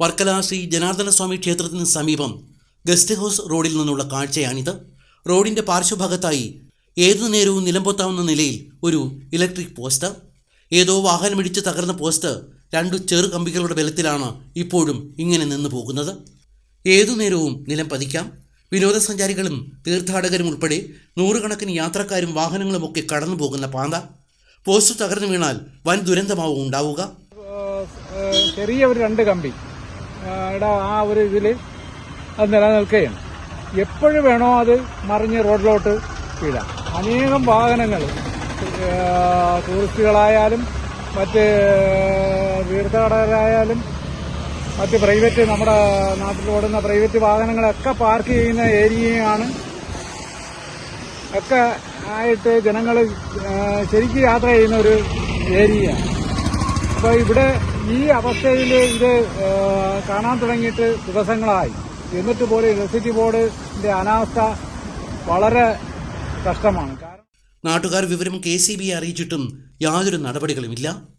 വർക്കല ശ്രീ ജനാർദ്ദന സ്വാമി ക്ഷേത്രത്തിന് സമീപം guest house റോഡിൽ നിന്നുള്ള കാഴ്ചയാണിത്. റോഡിന്റെ പാർശ്വഭാഗത്തായി ഏതു നേരവും നിലംപൊത്താവുന്ന നിലയിൽ ഒരു ഇലക്ട്രിക് പോസ്റ്റ്. ഏതോ വാഹനമിടിച്ച് തകർന്ന പോസ്റ്റ് രണ്ടു ചെറു കമ്പികളുടെ ബലത്തിലാണ് ഇപ്പോഴും ഇങ്ങനെ നിന്നു പോകുന്നത്. ഏതു നേരവും നിലം പതിക്കാം. വിനോദസഞ്ചാരികളും തീർത്ഥാടകരും ഉൾപ്പെടെ നൂറുകണക്കിന് യാത്രക്കാരും വാഹനങ്ങളുമൊക്കെ കടന്നു പോകുന്ന പാന്ത പോസ്റ്റ് തകർന്നു വീണാൽ വൻ ദുരന്തമാവും ഉണ്ടാവുക. ചെറിയ ഒരു രണ്ട് കമ്പി. ആ ഒരു ഇതിൽ അത് നിലനിൽക്കുകയാണ്. എപ്പോഴും വേണോ അത് മറിഞ്ഞ് റോഡിലോട്ട് വീഴാം. അനേകം വാഹനങ്ങൾ ടൂറിസ്റ്റുകളായാലും മറ്റ് തീർത്ഥാടകരായാലും മറ്റ് പ്രൈവറ്റ് നമ്മുടെ നാട്ടിൽ ഓടുന്ന പ്രൈവറ്റ് വാഹനങ്ങളൊക്കെ പാർക്ക് ചെയ്യുന്ന ഏരിയയാണ്. ഒക്കെ ആയിട്ട് ജനങ്ങൾ ശരിക്കും യാത്ര ചെയ്യുന്ന ഒരു ഏരിയയാണ്. അപ്പോൾ ഇവിടെ ഈ അവസ്ഥയിൽ ഇത് കാണാൻ തുടങ്ങിയിട്ട് ദിവസങ്ങളായി. എന്നിട്ട് പോലും ഇലക്ട്രിസിറ്റി ബോർഡിന്റെ അനാവസ്ഥ വളരെ കഷ്ടമാണ്. നാട്ടുകാർ വിവരം കെ സി ബിയെ അറിയിച്ചിട്ടും യാതൊരു നടപടികളുമില്ല.